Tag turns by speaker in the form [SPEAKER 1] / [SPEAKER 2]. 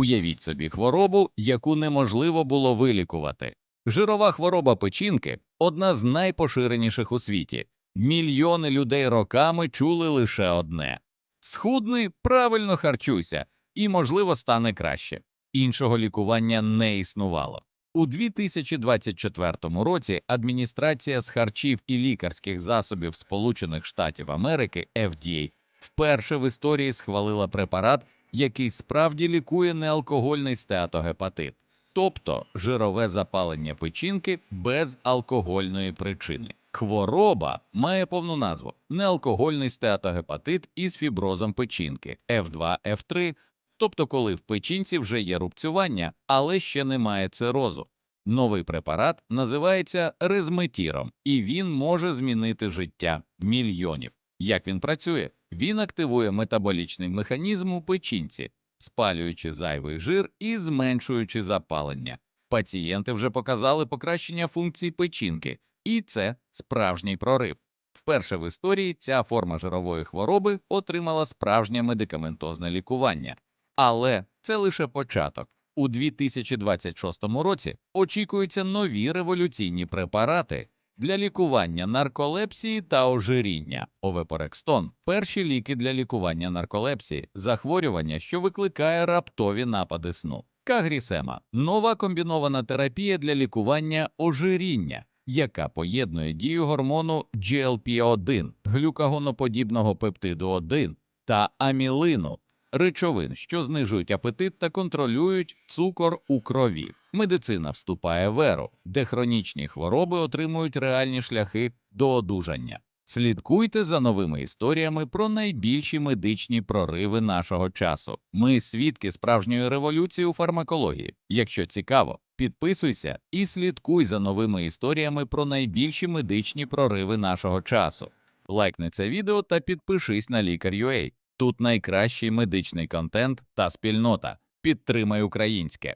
[SPEAKER 1] Уявіть собі хворобу, яку неможливо було вилікувати. Жирова хвороба печінки одна з найпоширеніших у світі. Мільйони людей роками чули лише одне: схудни, правильно харчуйся, і, можливо, стане краще. Іншого лікування не існувало. У 2024 році адміністрація з харчів і лікарських засобів Сполучених Штатів Америки FDA вперше в історії схвалила препарат, який справді лікує неалкогольний стеатогепатит, тобто жирове запалення печінки без алкогольної причини. Хвороба має повну назву неалкогольний стеатогепатит із фіброзом печінки F2, F3, тобто коли в печінці вже є рубцювання, але ще немає цирозу. Новий препарат називається резметіром, і він може змінити життя мільйонів. Як він працює? Він активує метаболічний механізм у печінці, спалюючи зайвий жир і зменшуючи запалення. Пацієнти вже показали покращення функцій печінки, і це справжній прорив. Вперше в історії ця форма жирової хвороби отримала справжнє медикаментозне лікування. Але це лише початок. У 2026 році очікуються нові революційні препарати для лікування нарколепсії та ожиріння. Овепорекстон – перші ліки для лікування нарколепсії, захворювання, що викликає раптові напади сну. Кагрісема – нова комбінована терапія для лікування ожиріння, яка поєднує дію гормону GLP-1, глюкагоноподібного пептиду 1 та амілину, речовин, що знижують апетит та контролюють цукор у крові. Медицина вступає в еру, де хронічні хвороби отримують реальні шляхи до одужання. Слідкуйте за новими історіями про найбільші медичні прориви нашого часу. Ми свідки справжньої революції у фармакології. Якщо цікаво, підписуйся і слідкуй за новими історіями про найбільші медичні прориви нашого часу. Лайкни це відео та підпишись на Лікар.UA. Тут найкращий медичний контент та спільнота. Підтримай українське.